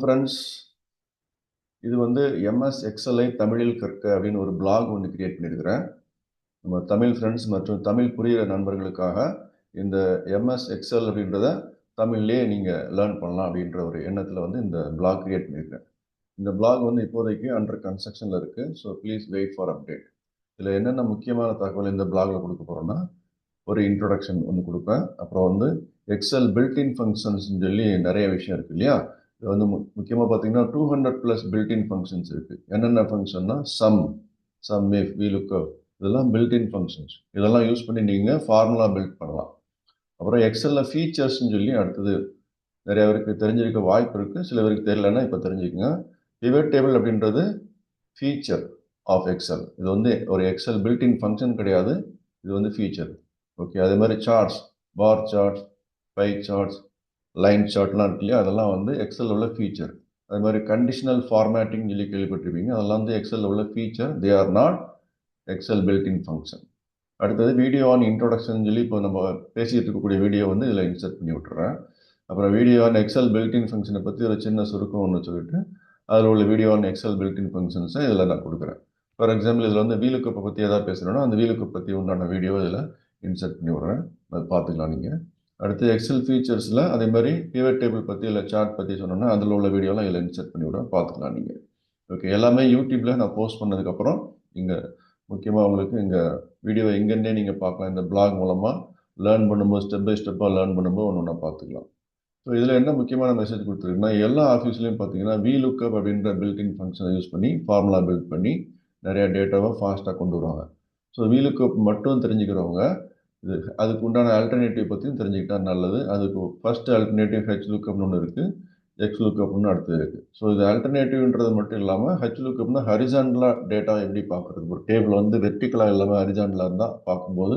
Friends இது வந்து MS எக்ஸலை தமிழில் கற்க அப்படின்னு ஒரு பிளாக் ஒன்று கிரியேட் பண்ணியிருக்கிறேன். நம்ம தமிழ் ஃப்ரெண்ட்ஸ் மற்றும் தமிழ் புரிகிற நண்பர்களுக்காக இந்த எம்எஸ் எக்ஸல் அப்படின்றத தமிழ்லேயே நீங்கள் லேர்ன் பண்ணலாம் அப்படின்ற ஒரு எண்ணத்தில் வந்து இந்த பிளாக் கிரியேட் பண்ணியிருக்கேன் இந்த பிளாக் வந்து இப்போதைக்கு அண்டர் கன்ஸ்ட்ரக்ஷனில் இருக்குது so please wait for update இதில் என்னென்ன முக்கியமான தகவல் இந்த பிளாகில் கொடுக்க போகிறோன்னா ஒரு இன்ட்ரொடக்ஷன் ஒன்று கொடுப்பேன். அப்புறம் வந்து எக்ஸல் பில்டின் ஃபங்க்ஷன்ஸ்னு சொல்லி நிறைய விஷயம் இருக்குது இல்லையா? இது வந்து முக்கியமாக பார்த்தீங்கன்னா two hundred plus builtin functions இருக்குது என்னென்ன ஃபங்க்ஷன்னா sum sum if we look இதெல்லாம் பில்டின் ஃபங்க்ஷன்ஸ் இதெல்லாம் யூஸ் பண்ணி நீங்கள் ஃபார்முலா பில்ட் பண்ணலாம். அப்புறம் எக்ஸலில் ஃபீச்சர்ஸ்னு சொல்லி அடுத்தது நிறைய பேருக்கு தெரிஞ்சிருக்க வாய்ப்பு இருக்குது சில பேருக்கு தெரியலன்னா இப்போ தெரிஞ்சுக்கோங்க. பிவட் டேபிள் அப்படின்றது ஃபீச்சர் ஆஃப் எக்ஸல் இது வந்து ஒரு எக்ஸல் பில்டின் ஃபங்க்ஷன் கிடையாது. இது வந்து ஃபீச்சர் ஓகே அதே மாதிரி charts bar charts pie charts line ஷார்ட்லாம் இருக்கு இல்லையா? அதெல்லாம் வந்து எக்ஸல் உள்ள ஃபீச்சர் அது மாதிரி கண்டிஷனல் ஃபார்மேட்டிங் சொல்லி கேள்விப்பட்டிருப்பீங்க. அதெல்லாம் வந்து எக்ஸல் உள்ள feature they are not Excel built-in function அடுத்தது வீடியோ ஆன் இன்ட்ரோடக்ஷன் சொல்லி இப்போ நம்ம பேசிகிட்டு இருக்கக்கூடிய வீடியோ வந்து இதில் இன்சர்ட் பண்ணி விட்டுறேன். அப்புறம் வீடியோ ஆன் எக்ஸல் பில்டின் ஃபங்க்ஷனை பற்றி ஒரு சின்ன சுருக்கம் ஒன்று சொல்லிட்டு அதில் உள்ள வீடியோ ஆன் எக்ஸல் பில்டின் ஃபங்க்ஷன்ஸை இதில் நான் கொடுக்குறேன். ஃபார் எக்ஸாம்பிள் இதில் வந்து வீலுக்கப்பை பற்றி எதாவது பேசுகிறேன்னா அந்த வீலுக்கப் பற்றி உண்டான வீடியோ இதில் இன்சர்ட் பண்ணி விட்றேன். அது பார்த்துக்கலாம் நீங்கள் அடுத்து எக்ஸல் ஃபீச்சர்ஸில் அதே மாதிரி பிவட் டேபிள் பற்றி இல்லை சார்ட் பற்றி சொன்னோன்னா அதில் உள்ள வீடியோலாம் இதில் இன்சர்ட் பண்ணி விட பார்த்துக்கலாம் நீங்கள் ஓகே எல்லாமே யூடியூப்பில் நான் போஸ்ட் பண்ணதுக்கப்புறம் இங்கே முக்கியமாக உங்களுக்கு இங்கே வீடியோவை எங்கேருந்தே நீங்கள் பார்க்கலாம். இந்த பிளாக் மூலமாக லேர்ன் பண்ணும்போது ஸ்டெப் பை ஸ்டெப்பாக லேர்ன் பண்ணும்போது ஒன்று ஒன்றா பார்த்துக்கலாம். ஸோ இதில் என்ன முக்கியமான மெசேஜ் கொடுத்துருக்குன்னா எல்லா ஆஃபீஸ்லேயும் பார்த்தீங்கன்னா வி லுக்கப் அப்படின்ற பில்டிங் ஃபங்க்ஷனை யூஸ் பண்ணி ஃபார்முலா பில்ட் பண்ணி நிறையா டேட்டாவை ஃபாஸ்ட்டாக கொண்டு வருவாங்க. ஸோ வி லுக்கப் மட்டும் தெரிஞ்சுக்கிறவங்க இது அதுக்கு உண்டான ஆல்டர்னேட்டிவ் பற்றியும் தெரிஞ்சுக்கிட்டா நல்லது. அதுக்கு ஃபர்ஸ்ட் ஆல்டர்னேட்டிவ் ஹெச் லுக்கப்னு ஒன்று இருக்குது எக்ஸ் லுக்கப்னு அடுத்தது இருக்குது ஸோ இது ஆல்டர்னேட்டிவ்ன்றது மட்டும் இல்லாமல் ஹெச் லுக்கப்னா ஹரிசாண்டலாக டேட்டா எப்படி பார்க்குறது ஒரு டேபிள் வந்து வெர்டிக்கலாக இல்லாமல் ஹரிசாண்டலாக இருந்தால் பார்க்கும்போது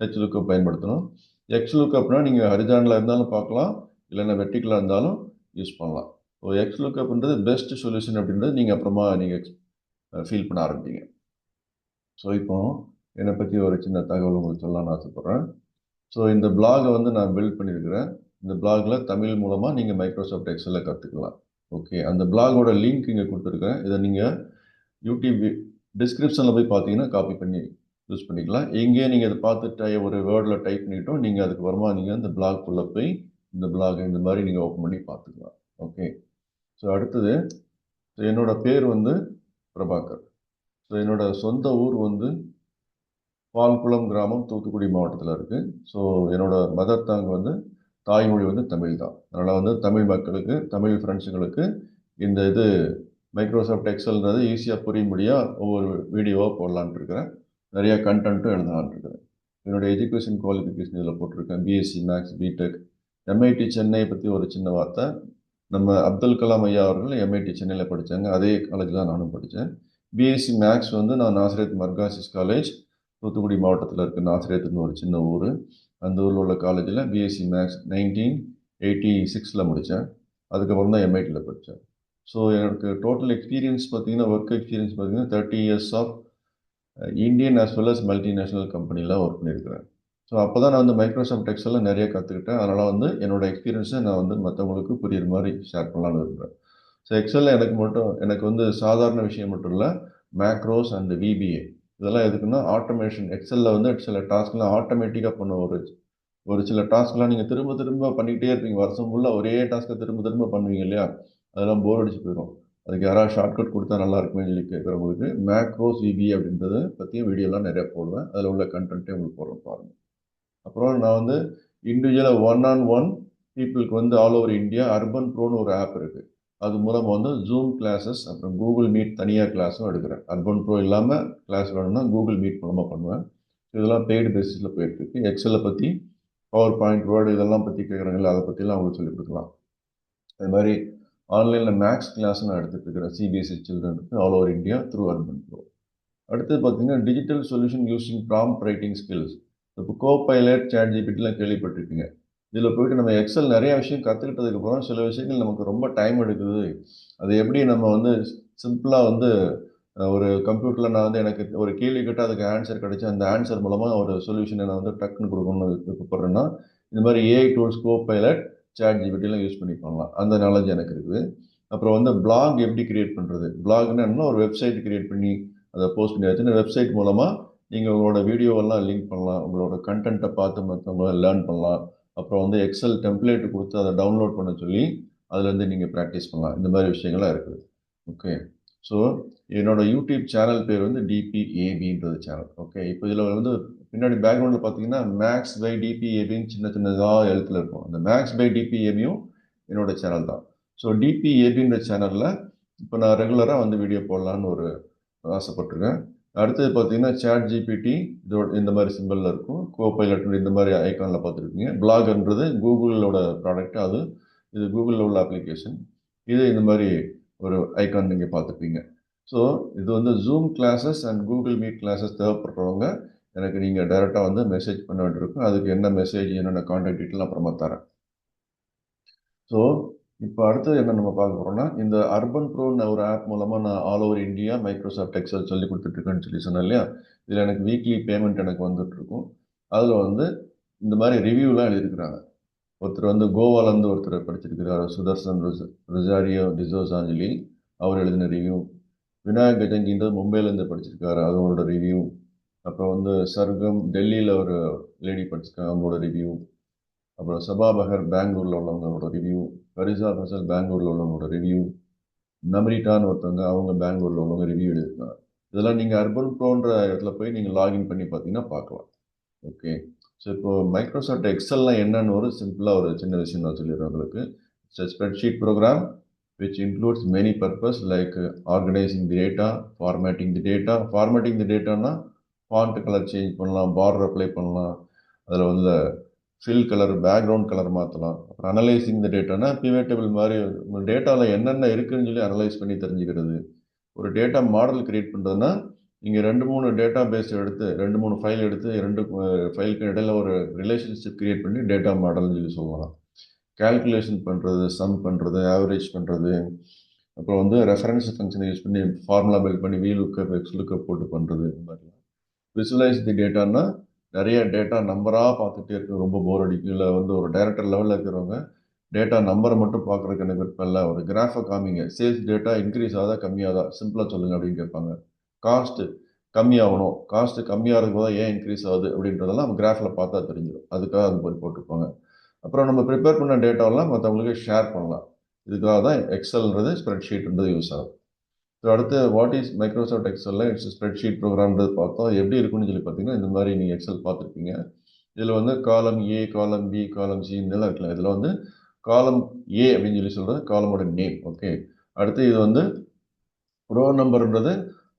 ஹெச் லுக்கப் பயன்படுத்தணும். எக்ஸ் லுக்கப்னா நீங்கள் ஹரிசாண்டலாக இருந்தாலும் பார்க்கலாம் இல்லைன்னா வெர்டிக்கலாக இருந்தாலும் யூஸ் பண்ணலாம். ஸோ எக்ஸ் லுக்கப்ன்றது பெஸ்ட் சொல்யூஷன் அப்படின்றது நீங்கள் அப்புறமா நீங்கள் ஃபீல் பண்ண ஆரம்பிப்பீங்க. ஸோ இப்போது என்னை பற்றி ஒரு சின்ன தகவல் உங்களுக்கு சொல்லலாம்னு ஆசைப்பட்றேன். ஸோ இந்த பிளாகை வந்து நான் பில்ட் பண்ணியிருக்கிறேன். இந்த பிளாகில் தமிழ் மூலமாக நீங்கள் மைக்ரோசாஃப்ட் எக்ஸலில் கற்றுக்கலாம் ஓகே அந்த பிளாகோட லிங்க் இங்கே கொடுத்துருக்கேன் இதை நீங்கள் யூடியூப் டிஸ்கிரிப்ஷனில் போய் பார்த்தீங்கன்னா காப்பி பண்ணி யூஸ் பண்ணிக்கலாம். எங்கேயே நீங்கள் இதை பார்த்துட்டு ஒரு வேர்டில் டைப் பண்ணிட்டோம் நீங்கள் அதுக்கு வரமா நீங்கள் இந்த பிளாக்குள்ளே போய் இந்த பிளாக் இந்த மாதிரி நீங்கள் ஓப்பன் பண்ணி பார்த்துக்கலாம். ஓகே ஸோ அடுத்தது ஸோ என்னோடய பேர் வந்து பிரபாகர். ஸோ என்னோடய சொந்த ஊர் வந்து பால்குளம் கிராமம் தூத்துக்குடி மாவட்டத்தில் இருக்குது ஸோ என்னோடய மதர் டங் வந்து தாய்மொழி வந்து தமிழ் தான் அதனால் வந்து தமிழ் மக்களுக்கு தமிழ் ஃப்ரெண்ட்ஸுங்களுக்கு இந்த இது மைக்ரோசாஃப்ட் எக்ஸல்ன்றது ஈஸியாக புரியும்படியாக ஒவ்வொரு வீடியோவாக போடலான்ட்டு இருக்கிறேன். நிறையா கண்டென்ட்டும் எழுதலான்ட்டு இருக்கிறேன். என்னுடைய எஜுகேஷன் குவாலிஃபிகேஷன் இதில் போட்டிருக்கேன். BSc maths BTech MIT Chennai பற்றி ஒரு சின்ன வார்த்தை. நம்ம அப்துல் கலாம் ஐயா அவர்கள் எம்ஐடி சென்னையில் படித்தாங்க அதே காலேஜ் தான் நானும் படித்தேன் பிஎஸ்சி மேக்ஸ் வந்து நான் நாசரத் மர்காசிஸ் காலேஜ் தூத்துக்குடி மாவட்டத்தில் இருக்க நாசிரியத்துன்னு ஒரு சின்ன ஊர். அந்த ஊரில் உள்ள காலேஜில் பிஎஸ்சி மேக்ஸ் நைன்டீன் எயிட்டி சிக்ஸில் முடித்தேன் அதுக்கப்புறம் தான் எம்ஐடியில் படித்தேன் ஸோ எனக்கு டோட்டல் எக்ஸ்பீரியன்ஸ் பார்த்தீங்கன்னா ஒர்க் எக்ஸ்பீரியன்ஸ் பார்த்தீங்கன்னா thirty years of Indian as well as multinational கம்பெனியில் ஒர்க் பண்ணியிருக்கிறேன் ஸோ அப்போ தான் நான் வந்து மைக்ரோசாஃப்ட் எக்ஸெல்லாம் நிறைய கற்றுக்கிட்டேன் அதனால் வந்து என்னோடய எக்ஸ்பீரியன்ஸை நான் வந்து மற்றவங்களுக்கு புரியுற மாதிரி ஷேர் பண்ணலான்னு இருக்கிறேன் ஸோ எக்ஸலில் எனக்கு மட்டும் எனக்கு வந்து சாதாரண விஷயம் மட்டும் இல்லை மேக்ரோஸ் அண்ட் விபிஏ இதெல்லாம் எதுக்குன்னா ஆட்டோமேஷன் எக்ஸலில் வந்து சில டாஸ்க்லாம் ஆட்டோமேட்டிக்காக பண்ண ஒரு ஒரு சில டாஸ்க்லாம் நீங்கள் திரும்ப திரும்ப பண்ணிக்கிட்டே இருப்பீங்க. வருஷம் ஃபுல்லாக ஒரே டாஸ்க்கை திரும்ப திரும்ப பண்ணுவீங்க இல்லையா? அதெல்லாம் போர் அடிச்சு போயிடும் அதுக்கு யாராவது ஷார்ட்கட் கொடுத்தா நல்லா இருக்குமே சொல்லி கேட்குறவங்களுக்கு மேக்ரோ சிபி அப்படின்றத பற்றியும் வீடியோலாம் நிறையா போடுவேன். அதில் உள்ள கண்டென்ட்டே உங்களுக்கு போடுறேன் பாருங்கள் அப்புறம் நான் வந்து இண்டிவிஜுவலாக ஒன் ஆன் ஒன் பீப்புளுக்கு வந்து ஆல் ஓவர் இந்தியா அர்பன் ப்ரோன்னு ஒரு ஆப் இருக்குது அது மூலமாக வந்து ஜூம் கிளாஸஸ் அப்புறம் கூகுள் மீட் தனியாக கிளாஸும் எடுக்கிறேன். அர்பன் ப்ரோ இல்லாமல் கிளாஸ் வேணும்னா கூகுள் மீட் மூலமாக பண்ணுவேன். இதெல்லாம் பெய்டு பேசிஸில் போயிட்டுருக்கு எக்ஸலை பற்றி பவர் பாயிண்ட் வேர்டு இதெல்லாம் பற்றி கேட்குறாங்கல்ல அதை பற்றிலாம் அவங்களுக்கு சொல்லிக் கொடுக்கலாம். அது மாதிரி ஆன்லைனில் மேக்ஸ் கிளாஸ் நான் எடுத்துகிட்டு இருக்கிறேன். CBSE சில்ட்ரனுக்கு all over India through Urban Pro அடுத்து பார்த்தீங்கன்னா digital solution using prompt writing skills இப்போ கோ பைலட் சேட் ஜிபிட்டிலாம் கேள்விப்பட்டிருப்பீங்க. இதில் போயிட்டு நம்ம எக்ஸல் நிறைய விஷயம் கற்றுக்கிட்டதுக்கு அப்புறம் சில விஷயங்கள் நமக்கு ரொம்ப டைம் எடுக்குது. அது எப்படி நம்ம வந்து சிம்பிளாக வந்து ஒரு கம்ப்யூட்டரில் நான் வந்து எனக்கு ஒரு கேள்வி கேட்டால் அதுக்கு ஆன்சர் கிடைச்சி அந்த ஆன்சர் மூலமாக ஒரு சொல்யூஷனை நான் வந்து டக்குன்னு கொடுக்கணும்னு விருப்பப்படுறேன்னா இந்த மாதிரி AI tools Copilot chat ஜிபிடிலாம் யூஸ் பண்ணி பண்ணலாம். அந்த நாலேஜ் எனக்கு இருக்குது. அப்புறம் வந்து பிளாக் எப்படி கிரியேட் பண்ணுறது பிளாக்னா என்ன? ஒரு வெப்சைட் கிரியேட் பண்ணி அதை போஸ்ட் பண்ணி வச்சுன்னா வெப்சைட் மூலமாக நீங்கள் உங்களோட வீடியோவெல்லாம் லிங்க் பண்ணலாம். உங்களோட கண்டென்ட்டை பார்த்து மற்றவங்கள லேர்ன் பண்ணலாம். அப்புறம் வந்து எக்ஸல் டெம்ப்ளேட் கொடுத்து அதை டவுன்லோட் பண்ண சொல்லி அதுலேருந்து நீங்கள் ப்ராக்டிஸ் பண்ணலாம். இந்த மாதிரி விஷயங்கள்லாம் இருக்குது. ஓகே ஸோ என்னோட யூடியூப் சேனல் பேர் வந்து டிபிஏபின்றது சேனல் ஓகே இப்போ இதில் வந்து பின்னாடி பேக்ரவுண்டில் பார்த்தீங்கன்னா மேக்ஸ் பை டிபிஏபின்னு சின்ன சின்னதாக எழுத்துல இருக்கும். அந்த மேக்ஸ் பை டிபிஏபியும் என்னோட சேனல் தான். ஸோ டிபிஏபின்ற சேனலில் இப்போ நான் ரெகுலராக வந்து வீடியோ போடலான்னு ஒரு ஆசைப்பட்டிருக்கேன். அடுத்தது பார்த்தீங்கன்னா சேட் ஜிபிடி இதோட இந்த மாதிரி சிம்பிளில் இருக்கும். கோ இந்த மாதிரி ஐக்கானில் பார்த்துருக்கீங்க பிளாக்ன்றது கூகுளோட ப்ராடக்ட் அது இது கூகுளில் உள்ள அப்ளிகேஷன் இது இந்த மாதிரி ஒரு ஐக்கான் நீங்கள் பார்த்துப்பீங்க ஸோ இது வந்து Zoom classes and Google Meet classes தேவைப்படுறவங்க எனக்கு நீங்கள் டைரெக்டாக வந்து மெசேஜ் பண்ண வேண்டியிருக்கும். அதுக்கு என்ன மெசேஜ் என்னென்ன கான்டாக்ட் டீட்டெயில் அப்புறமா தரேன். ஸோ இப்போ அடுத்தது என்ன நம்ம பார்க்க போகிறோம்னா இந்த அர்பன் ப்ரோன்னு ஒரு ஆப் மூலமாக நான் all over India Microsoft Excel சொல்லி கொடுத்துட்ருக்கேன்னு சொல்லி சொன்னேன் இல்லையா? இதில் எனக்கு வீக்லி பேமெண்ட் எனக்கு வந்துட்டுருக்கும் அதில் வந்து இந்த மாதிரி ரிவ்யூலாம் எழுதியிருக்கிறாங்க. ஒருத்தர் வந்து கோவாலேருந்து ஒருத்தர் படிச்சிருக்கிறார் சுதர்சன் ரிசாரியோ டிசோசாஞ்சலி அவர் எழுதின ரிவ்யூ விநாயக் கஜங்கின்றது மும்பையிலேருந்து படிச்சிருக்காரு அவங்களோட ரிவ்யூ அப்புறம் வந்து சர்க்கம் டெல்லியில் ஒரு லேடி படிச்சிருக்காங்க அவங்களோட ரிவ்யூ அப்புறம் சபாபகர் பெங்களூரில் உள்ளவங்களோட ரிவ்யூ ஃபரிசா ஃபசல் பெங்களூரில் உள்ளவங்களோட ரிவ்யூ நம்ரிட்டான்னு ஒருத்தவங்க அவங்க பெங்களூரில் உள்ளவங்க ரிவ்யூ எழுதிருக்காங்க இதெல்லாம் நீங்கள் அர்பன் ப்ரோன்ற இடத்துல போய் நீங்கள் லாகின் பண்ணி பார்த்தீங்கன்னா பார்க்கலாம். ஓகே ஸோ இப்போ மைக்ரோசாஃப்ட் எக்ஸல்லாம் என்னன்னு ஒரு சிம்பிளாக ஒரு சின்ன விஷயம் நான் சொல்லிடுறேன் உங்களுக்கு. It's spreadsheet program which includes many purpose like uh, organizing the data, formatting the data. Formatting the dataனா ஃபாண்ட் கலர் சேஞ்ச் பண்ணலாம் பார்டர் அப்ளை பண்ணலாம். அதில் வந்து ஃபில் கலர் பேக்ரவுண்ட் கலர் மாற்றலாம் அப்புறம் அனலைசிங் த டேட்டானா பிவேட்டபிள் மாதிரி உங்கள் டேட்டாவில் என்னென்ன இருக்குதுன்னு சொல்லி அனலைஸ் பண்ணி தெரிஞ்சுக்கிறது. ஒரு டேட்டா மாடல் கிரியேட் பண்ணுறதுன்னா நீங்கள் ரெண்டு மூணு டேட்டா பேஸ் எடுத்து ரெண்டு மூணு ஃபைல் எடுத்து ரெண்டு ஃபைலுக்கு இடையில ஒரு ரிலேஷன்ஷிப் கிரியேட் பண்ணி டேட்டா மாடல்னு சொல்லி சொல்லலாம். கேல்குலேஷன் பண்ணுறது சம் பண்ணுறது ஆவரேஜ் பண்ணுறது அப்புறம் வந்து ரெஃபரன்ஸ் ஃபங்க்ஷனை யூஸ் பண்ணி ஃபார்முலா பில்ட் பண்ணி வீ லுக்கப் எக்ஸ் லுக்கப் போட்டு பண்ணுறது இந்த மாதிரிலாம். விசுவலைஸ் தி டேட்டான்னா நிறைய டேட்டா நம்பராக பார்த்துட்டே இருக்கு ரொம்ப போர் அடிக்கும். இல்லை வந்து ஒரு டைரக்டர் லெவலில் இருக்கிறவங்க டேட்டா நம்பரை மட்டும் பார்க்குறதுக்கு எனக்கு விருப்பம் இல்லை. ஒரு கிராஃபை காமிங்க. சேல்ஸ் டேட்டா இன்க்ரீஸ் ஆகுதா கம்மியாதா சிம்பிளாக சொல்லுங்கள் அப்படின்னு கேட்பாங்க. காஸ்ட்டு கம்மியாகணும். காஸ்ட்டு கம்மியாக தான் ஏன் இன்க்ரீஸ் ஆகுது அப்படின்றதெல்லாம் நம்ம கிராஃபில் பார்த்தா தெரிஞ்சிடும். அதுக்காக அது போய் போட்டிருப்பாங்க. அப்புறம் நம்ம ப்ரிப்பேர் பண்ண டேட்டாவெல்லாம் மற்றவங்களுக்கு ஷேர் பண்ணலாம். இதுக்காக தான் எக்ஸல்ன்றது ஸ்ப்ரெட்ஷீட்ன்றது யூஸ் ஆகும் ஸோ அடுத்து வாட் இஸ் மைக்ரோசாஃப்ட் எக்ஸலில் இட்ஸ் ஸ்ப்ரெட்ஷீட் ப்ரோக்ராம்ன்றது பார்த்தோம். எப்படி இருக்குன்னு சொல்லி பார்த்தீங்கன்னா இந்த மாதிரி நீங்கள் எக்ஸல் பார்த்துருப்பீங்க. இதில் வந்து காலம் ஏ காலம் பி காலம் சி இதெல்லாம் இருக்கலாம் இதில் வந்து காலம் ஏ அப்படின்னு சொல்லி சொல்கிறது காலமோட நேம் ஓகே அடுத்து இது வந்து ரோ நம்பர்ன்றது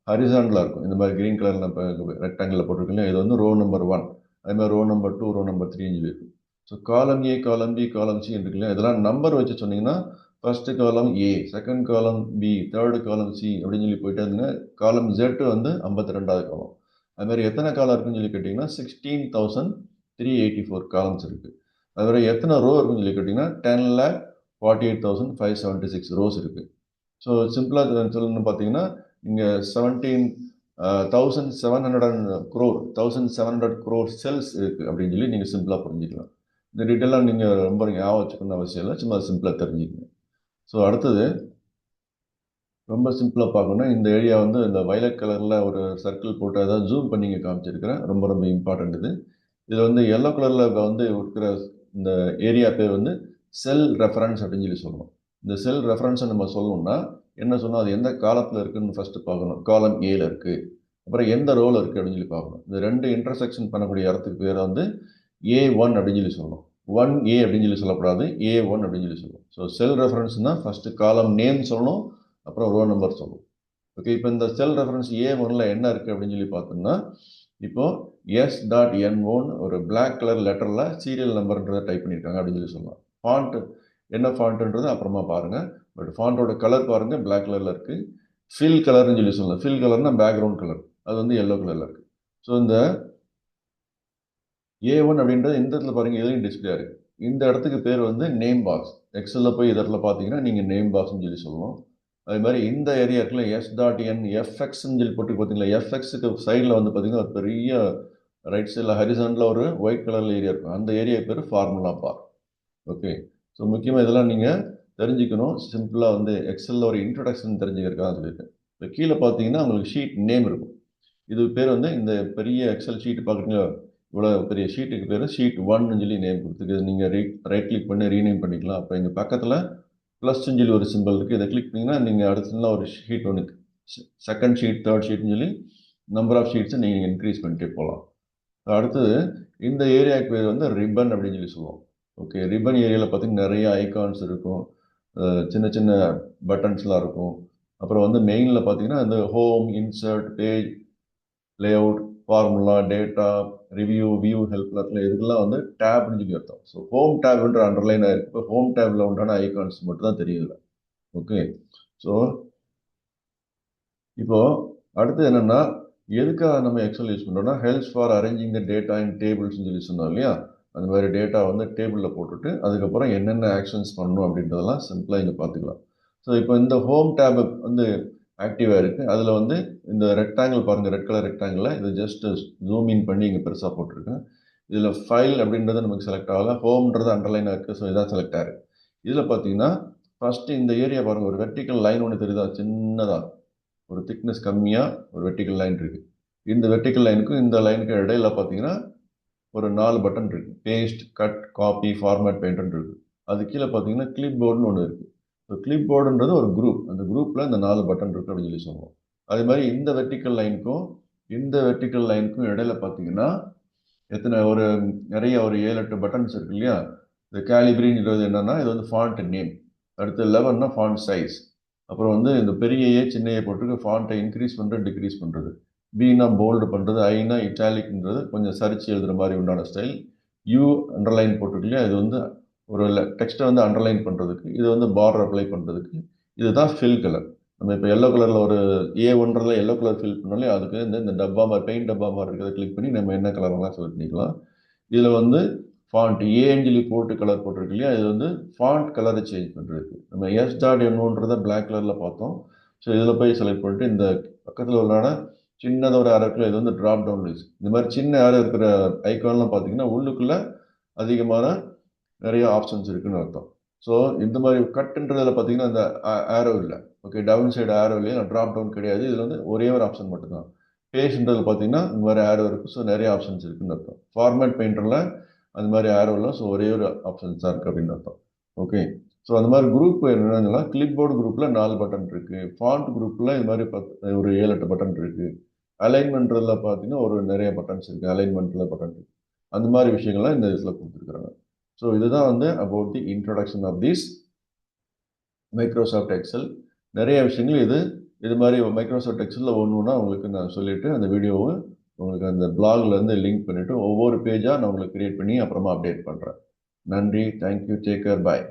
ஹரிசாண்டலாக இருக்கும். இந்த மாதிரி க்ரீன் கலரில் நம்ம ரெக்டாங்கிளில் போட்டிருக்கோம் இது வந்து ரோ நம்பர் ஒன் அதே மாதிரி row number two row number த்ரீன்னு சொல்லி இருக்கும். ஸோ காலம் ஏ காலம் பி காலம் சி இருக்குல்ல. இதெல்லாம் நம்பர் வச்சு சொன்னீங்கன்னா first column A second column B third column C அப்படின்னு சொல்லி போயிட்டே இருந்தீங்கன்னா காலம் ஜெட் வந்து ஐம்பத்தி ரெண்டாவது காலம் அதுமாதிரி எத்தனை காலம் இருக்குன்னு சொல்லி கேட்டிங்கன்னா sixteen thousand three eighty four columns இருக்குது அதுமாதிரி எத்தனை ரோ இருக்குன்னு சொல்லி கேட்டிங்கன்னா ten lakh forty eight thousand five seventy six rows இருக்குது ஸோ சிம்பிளாக சொல்லணும்னு பார்த்தீங்கன்னா இங்கே seventeen thousand seven hundred and crore thousand seven hundred crore cells இருக்குது அப்படின்னு சொல்லி நீங்கள் சிம்பிளாக புரிஞ்சுக்கலாம். இந்த டீட்டெயிலாக நீங்கள் ரொம்ப ஞாபகம் வச்சுக்கணும்னு அவசியம் இல்லை சும்மா சிம்பிளாக தெரிஞ்சுக்கணும் ஸோ அடுத்தது ரொம்ப சிம்பிளாக பார்க்கணும் இந்த ஏரியா வந்து இந்த வயலட் கலரில் ஒரு சர்க்கிள் போட்டு அதாவது ஜூம் பண்ணி இங்கே காமிச்சிருக்கிறேன். ரொம்ப ரொம்ப இம்பார்ட்டண்ட் இது. இதில் வந்து எல்லோ கலரில் வந்து இருக்கிற இந்த ஏரியா பேர் வந்து செல் ரெஃபரன்ஸ் அப்படின்னு சொல்லி சொல்லணும் இந்த செல் ரெஃபரன்ஸை நம்ம சொல்லணும்னா என்ன சொன்னால் அது எந்த காலத்தில் இருக்குதுன்னு ஃபஸ்ட்டு பார்க்கணும். காலம் ஏல இருக்குது அப்புறம் எந்த ரோல் இருக்குது அப்படின்னு சொல்லி பார்க்கணும். இந்த ரெண்டு இன்டர்செக்ஷன் பண்ணக்கூடிய இடத்துக்கு பேர் வந்து ஏ ஒன் அப்படின்னு சொல்லி சொல்லணும் ஒன் ஏ அப்படின்னு சொல்லி சொல்லக்கூடாது ஏ ஒன் அப்படின்னு சொல்லி சொல்லுவோம். ஸோ செல் ரெஃபரன்ஸ்னால் ஃபஸ்ட்டு காலம் நேம் சொல்லணும் அப்புறம் ரோ நம்பர் சொல்லணும். ஓகே இப்போ இந்த செல் ரெஃபரன்ஸ் ஏ ஒன்ல என்ன இருக்குது அப்படின்னு சொல்லி பார்த்தோம்னா இப்போ எஸ் டாட் என் ஒன் ஒரு பிளாக் கலர் லெட்டரில் சீரியல் நம்பர்ன்றதை டைப் பண்ணியிருக்காங்க அப்படின்னு சொல்லி சொல்லலாம். ஃபாண்ட் என்ன ஃபாண்ட்டுன்றது அப்புறமா பாருங்கள் பட் ஃபாண்ட்டோட கலர் பாருங்கள் பிளாக் கலரில் இருக்குது ஃபில் கலர்னு சொல்லி சொல்லலாம். ஃபில் கலர்னால் பேக்ரவுண்ட் கலர் அது வந்து எல்லோ கலரில் இருக்குது ஸோ இந்த ஏ ஒன் அப்படின்றது இந்த இடத்துல பாருங்கள் எதுலையும் டிஸ்பிளே இருக்குது இந்த இடத்துக்கு பேர் வந்து நேம் பாக்ஸ் எக்ஸலில் போய் இந்த இடத்துல பார்த்தீங்கன்னா நீங்கள் நேம் பாக்ஸ்னு சொல்லி சொல்லணும். அதே மாதிரி இந்த ஏரியா எஸ் டாட் என் எஃப்எக்ஸ்ன்னு சொல்லி போட்டு பார்த்தீங்களா எஃப்எக்ஸுக்கு சைடில் வந்து பார்த்தீங்கன்னா ஒரு பெரிய ரைட் சைடில் ஹரிசனில் ஒரு ஒயிட் கலரில் ஏரியா இருக்கும். அந்த ஏரியா பேர் ஃபார்முலா பார் ஓகே ஸோ முக்கியமாக இதெல்லாம் நீங்கள் தெரிஞ்சுக்கணும். சிம்பிளாக வந்து எக்ஸலில் ஒரு இன்ட்ரடக்ஷன் தெரிஞ்சுக்கிறதுக்காக சொல்லியிருக்கேன். இப்போ கீழே பார்த்தீங்கன்னா உங்களுக்கு ஷீட் நேம் இருக்கும். இது பேர் வந்து இந்த பெரிய எக்ஸல் ஷீட் பார்க்குறீங்களா? இவ்வளோ பெரிய ஷீட்டுக்கு பேர் ஷீட் ஒன்னு சொல்லி நேம் கொடுத்துருக்கு. நீங்கள் ரீ ரைட் கிளிக் பண்ணி ரீநேம் பண்ணிக்கலாம். அப்போ இங்கே பக்கத்தில் ப்ளஸ் சொல்லி ஒரு சிம்பிள் இருக்குது இதை கிளிக் பண்ணிங்கன்னா நீங்கள் அடுத்ததுல ஒரு ஷீட் ஒன்று செகண்ட் ஷீட் தேர்ட் ஷீட்னு சொல்லி நம்பர் ஆஃப் ஷீட்ஸை நீங்கள் இன்க்ரீஸ் பண்ணிட்டே போகலாம் அடுத்தது இந்த ஏரியாவுக்கு பேர் வந்து ரிப்பன் அப்படின்னு சொல்லி சொல்லுவோம். ஓகே ரிப்பன் ஏரியாவில் பார்த்தீங்கன்னா நிறைய ஐகான்ஸ் இருக்கும். சின்ன சின்ன பட்டன்ஸ்லாம் இருக்கும். அப்புறம் வந்து மெயினில் பார்த்தீங்கன்னா இந்த home insert page layout formula data review view ஹெல்ப்லாம் இதுக்கெல்லாம் வந்து டேப்னு சொல்லி அர்த்தம். ஸோ ஹோம் டேப்ன்ற அண்டர்லைன் ஆயிருக்கு இப்போ ஹோம் டேப்ல உண்டான ஐகான்ஸ் மட்டும் தான் தெரியல ஓகே ஸோ இப்போ அடுத்து என்னன்னா எதுக்காக நம்ம எக்ஸல் யூஸ் பண்ணுறோம்னா helps for arranging the data in டேபிள்ஸ்னு சொல்லி சொன்னோம் இல்லையா? அந்த மாதிரி டேட்டா வந்து டேபிளில் போட்டுட்டு அதுக்கப்புறம் என்னென்ன ஆக்ஷன்ஸ் பண்ணணும் அப்படின்றதெல்லாம் சிம்பிளாக இங்கே பார்த்துக்கலாம். ஸோ இப்போ இந்த ஹோம் டேப் வந்து ஆக்டிவாக இருக்குது அதில் வந்து இந்த ரெக்டாங்கிள் பாருங்கள் ரெட் கலர் ரெக்டாங்கிளில் இது ஜஸ்ட் ஜூம் இன் பண்ணி இங்கே பெருசாக போட்டிருக்கேன். இதில் ஃபைல் அப்படின்றது நமக்கு செலக்ட் ஆகலை. ஹோம்ன்றது அண்டர்லைனாக இருக்குது ஸோ இதான் செலக்ட் ஆயிருக்கு. இதில் பார்த்தீங்கன்னா ஃபஸ்ட்டு இந்த ஏரியா பாருங்கள் ஒரு வெர்டிக்கல் லைன் ஒன்று தெரியுதா? சின்னதாக ஒரு திக்னஸ் கம்மியாக ஒரு வெர்டிக்கல் லைன் இருக்குது இந்த வெர்டிக்கல் லைனுக்கும் இந்த லைனுக்கு இடையில பார்த்தீங்கன்னா ஒரு நாலு பட்டன் இருக்குது பேஸ்ட் கட் காப்பி ஃபார்மேட் பெயிண்ட்னு இருக்குது அது கீழே பார்த்தீங்கன்னா கிளிப் போர்டுன்னு ஒன்று இருக்குது ஸோ கிளிப் போர்டுன்றது ஒரு குரூப் அந்த குரூப்பில் இந்த நாலு பட்டன் இருக்குது அப்படின்னு சொல்லி சொல்லுவோம். அதே மாதிரி இந்த வெர்டிக்கல் லைனுக்கும் இந்த வெர்டிக்கல் லைனுக்கும் இடையில பார்த்தீங்கன்னா எத்தனை ஒரு நிறைய ஒரு ஏழு எட்டு பட்டன்ஸ் இருக்கு இல்லையா? இந்த கேலிபிரின்றது என்னன்னா இது வந்து ஃபாண்ட் நேம் அடுத்து லெவன்னா ஃபாண்ட் சைஸ் அப்புறம் வந்து இந்த பெரிய ஏ சின்ன ஏ போட்டுருக்கு ஃபாண்ட்டை இன்க்ரீஸ் பண்ணுறது டிக்ரீஸ் பண்ணுறது பீனா போல்டு பண்ணுறது ஐனா இட்டாலிக்ன்றது கொஞ்சம் சரிச்சு எழுதுகிற மாதிரி உண்டான ஸ்டைல் யூ அண்டர்லைன் போட்டிருக்கு இல்லையா? இது வந்து ஒரு டெக்ஸ்ட்டை வந்து அண்டர்லைன் பண்ணுறதுக்கு இது வந்து பார்டர் அப்ளை பண்ணுறதுக்கு இதுதான் ஃபில் கலர் நம்ம இப்போ எல்லோ கலரில் ஒரு ஏ ஒன்றில் எல்லோ கலர் ஃபில் பண்ணாலே அதுக்கு இந்த இந்த டப்பா மாதிரி பெயிண்ட் டப்பா மாதிரி இருக்கிறத கிளிக் பண்ணி நம்ம என்ன கலர்லாம் செலக்ட் பண்ணிக்கலாம். இதில் வந்து ஃபாண்ட் ஏஞ்சலி போட்டு கலர் போட்டிருக்கு இல்லையா இது வந்து ஃபாண்ட் கலரை சேஞ்ச் பண்ணுறதுக்கு நம்ம எஸ் டாட் எம்ன்றத பிளாக் கலரில் பார்த்தோம். ஸோ இதில் போய் செலக்ட் பண்ணிட்டு இந்த பக்கத்தில் உள்ளான சின்னதாக ஒரு அரக்கில் இது வந்து ட்ராப் டவுன் லிஸ்ட் இந்த மாதிரி சின்ன ஏரோ இருக்கிற ஐக்கான்லாம் பார்த்தீங்கன்னா உள்ளுக்குள்ளே அதிகமான நிறைய ஆப்ஷன்ஸ் இருக்குன்னு அர்த்தம். ஸோ இந்த மாதிரி கட்டுன்றதில் பார்த்தீங்கன்னா அந்த ஆரோ இல்லை. ஓகே டவுன் சைடு ஆரோ இல்லையா ட்ராப் டவுன் கிடையாது. இதில் வந்து ஒரே ஒரு ஆப்ஷன் மட்டும்தான். பேஜ்ன்றது பார்த்தீங்கன்னா இந்த மாதிரி ஆரோ இருக்குது ஸோ நிறைய ஆப்ஷன்ஸ் இருக்குன்னு அர்த்தம். ஃபார்மேட் பெயிண்டரில் அந்த மாதிரி ஆரோ இல்லை ஸோ ஒரே ஒரு ஆப்ஷன்ஸ் தான் இருக்குது அப்படின்னு அர்த்தம். ஓகே ஸோ அந்த மாதிரி குரூப் என்னன்னா கிளிப் போர்டு குரூப்பில் நாலு பட்டன் இருக்குது ஃபாண்ட் குரூப்பில் இது மாதிரி பத்து ஒரு ஏழு எட்டு பட்டன் இருக்குது அலைன்மெண்ட்ல பார்த்தீங்கன்னா ஒரு நிறைய பட்டன்ஸ் இருக்குது அலைன்மெண்ட்டில் பட்டன் இருக்குது அந்த மாதிரி விஷயங்கள்லாம் இந்த இதில் கொடுத்துருக்குறாங்க. ஸோ இதுதான் வந்து about the introduction of this Microsoft Excel நிறைய விஷயங்கள் இது. இது மாதிரி மைக்ரோசாஃப்ட் எக்ஸலில் ஒன்று ஒன்றா உங்களுக்கு நான் சொல்லிவிட்டு அந்த வீடியோவை உங்களுக்கு அந்த பிளாக்லேருந்து லிங்க் பண்ணிவிட்டு ஒவ்வொரு பேஜாக நான் உங்களுக்கு க்ரியேட் பண்ணி அப்புறமா அப்டேட் பண்ணுறேன் நன்றி. Thank you take care bye